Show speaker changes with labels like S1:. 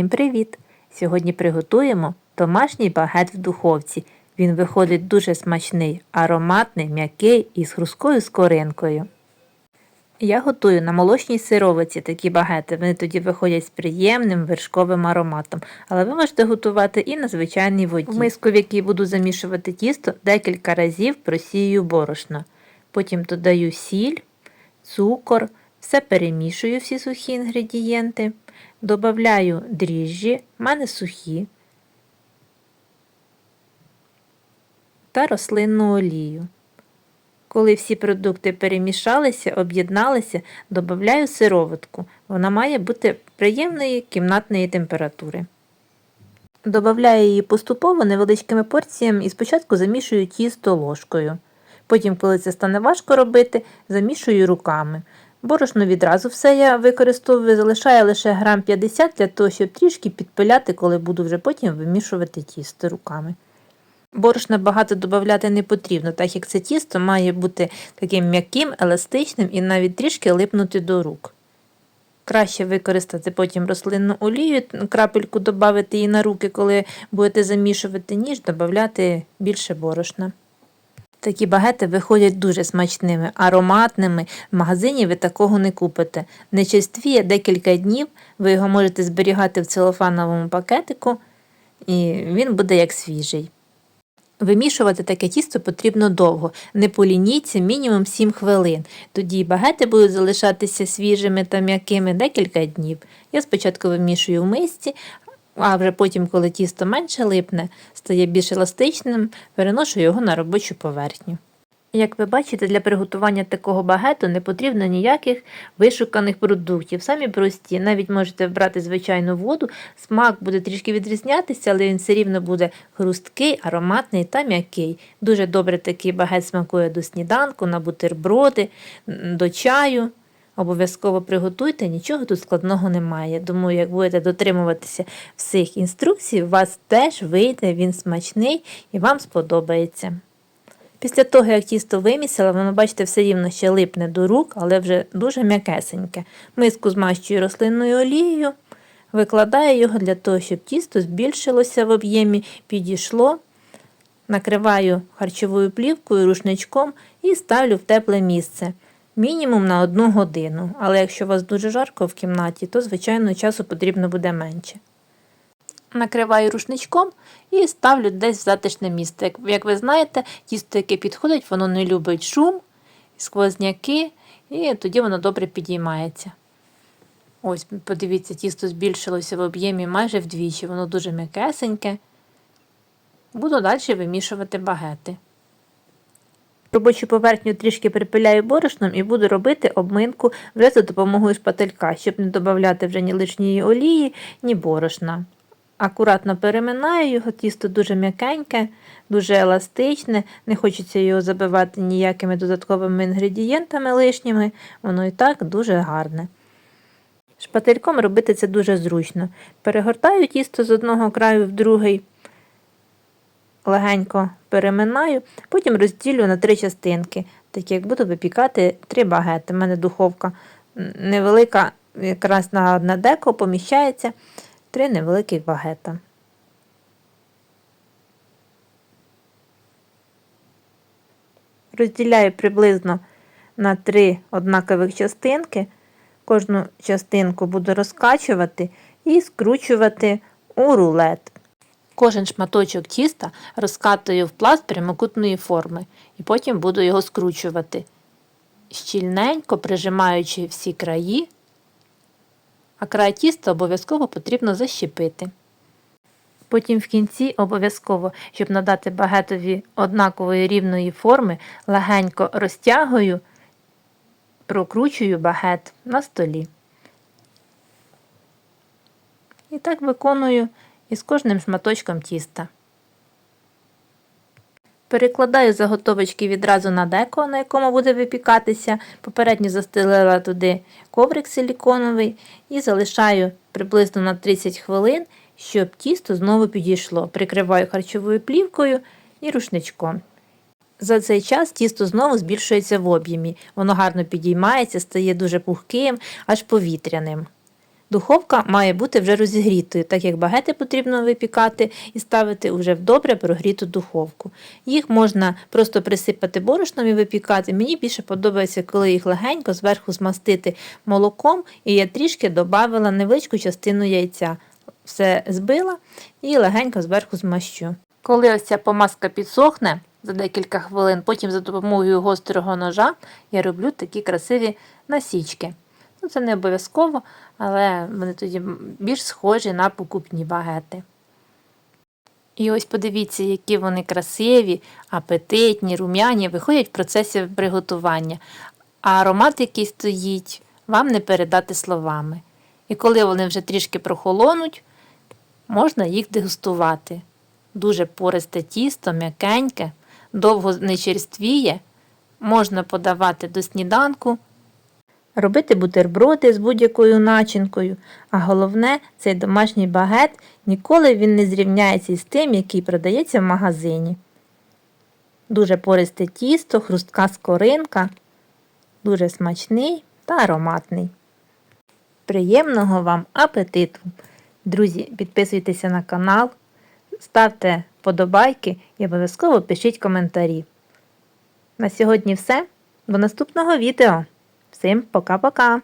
S1: Всім привіт! Сьогодні приготуємо домашній багет в духовці. Він виходить дуже смачний, ароматний, м'який і з хрусткою скоринкою. Я готую на молочній сировиці такі багети. Вони тоді виходять з приємним вершковим ароматом, але ви можете готувати і на звичайній воді. В миску, в якій буду замішувати тісто, декілька разів просію борошно. Потім додаю сіль, цукор, все перемішую всі сухі інгредієнти, додаю дріжджі, в мене сухі та рослинну олію. Коли всі продукти перемішалися, об'єдналися, додаю сироватку. Вона має бути приємної кімнатної температури. Добавляю її поступово невеличкими порціями і спочатку замішую тісто ложкою. Потім, коли це стане важко робити, замішую руками. Борошно відразу все я використовую, залишаю лише грам 50 для того, щоб трішки підпиляти, коли буду вже потім вимішувати тісто руками. Борошна багато додати не потрібно, так як це тісто має бути таким м'яким, еластичним і навіть трішки липнути до рук. Краще використати потім рослинну олію, крапельку додати її на руки, коли будете замішувати, ніж додати більше борошна. Такі багети виходять дуже смачними, ароматними. В магазині ви такого не купите. Не черствіє декілька днів, ви його можете зберігати в целофановому пакетику, і він буде як свіжий. Вимішувати таке тісто потрібно довго, не полініться мінімум 7 хвилин. Тоді багети будуть залишатися свіжими та м'якими декілька днів. Я спочатку вимішую в мисці, а вже потім, коли тісто менше липне, стає більш еластичним, переношу його на робочу поверхню. Як ви бачите, для приготування такого багету не потрібно ніяких вишуканих продуктів. Самі прості, навіть можете вбрати звичайну воду, смак буде трішки відрізнятися, але він все рівно буде хрусткий, ароматний та м'який. Дуже добре такий багет смакує до сніданку, на бутерброди, до чаю. Обов'язково приготуйте, нічого тут складного немає. Думаю, як будете дотримуватися всіх інструкцій, у вас теж вийде він смачний і вам сподобається. Після того, як тісто вимісила, воно, бачите, все рівно ще липне до рук, але вже дуже м'якесеньке. Миску змащую рослинною олією, викладаю його для того, щоб тісто збільшилося в об'ємі, підійшло. Накриваю харчовою плівкою, рушничком і ставлю в тепле місце. Мінімум на одну годину. Але якщо у вас дуже жарко в кімнаті, то, звичайно, часу потрібно буде менше накриваю рушничком і ставлю десь в затишне місце. Як, як ви знаєте, тісто, яке підходить, воно не любить шум, сквозняки, і тоді воно добре підіймається. Ось, подивіться, тісто збільшилося в об'ємі майже вдвічі, воно дуже м'якесеньке. Буду далі вимішувати багети. Робочу поверхню трішки припиляю борошном і буду робити обминку вже за допомогою шпателька, щоб не додати вже ні лишньої олії, ні борошна. Акуратно переминаю його, тісто дуже м'якеньке, дуже еластичне, не хочеться його забивати ніякими додатковими інгредієнтами лишніми, воно і так дуже гарне. Шпательком робити це дуже зручно. Перегортаю тісто з одного краю в другий, легенько переминаю, потім розділю на три частинки, так як буду випікати три багети. У мене духовка невелика, якраз на одне деко поміщається три невеликих багета. Розділяю приблизно на три однакових частинки. Кожну частинку буду розкачувати і скручувати у рулет. Кожен шматочок тіста розкатую в пласт прямокутної форми і потім буду його скручувати, щільненько прижимаючи всі краї а край тіста обов'язково потрібно защепити. Потім в кінці обов'язково, щоб надати багетові однакової рівної форми, легенько розтягую, прокручую багет на столі. І так виконую із кожним шматочком тіста. Перекладаю заготовочки відразу на деко, на якому буде випікатися. Попередньо застелила туди коврик силіконовий і залишаю приблизно на 30 хвилин, щоб тісто знову підійшло. Прикриваю харчовою плівкою і рушничком. За цей час тісто знову збільшується в об'ємі. Воно гарно підіймається, стає дуже пухким, аж повітряним. Духовка має бути вже розігрітою, так як багети потрібно випікати і ставити вже в добре прогріту духовку. Їх можна просто присипати борошном і випікати. Мені більше подобається, коли їх легенько зверху змастити молоком, і я трішки додавала невеличку частину яйця. Все збила і легенько зверху змащу. Коли ось ця помазка підсохне за декілька хвилин, потім за допомогою гострого ножа я роблю такі красиві насічки. Ну, це не обов'язково, але вони тоді більш схожі на покупні багети. І ось подивіться, які вони красиві, апетитні, рум'яні, виходять в процесі приготування. А аромат, який стоїть, вам не передати словами. І коли вони вже трішки прохолонуть, можна їх дегустувати. Дуже пористе тісто, м'якеньке, довго не черствіє, можна подавати до сніданку, робити бутерброди з будь-якою начинкою, а головне, цей домашній багет ніколи він не зрівняється із тим, який продається в магазині. Дуже пористе тісто, хрустка скоринка, дуже смачний та ароматний. Приємного вам апетиту! Друзі, підписуйтеся на канал, ставте вподобайки і обов'язково пишіть коментарі. На сьогодні все. До наступного відео. Всім пока-пока!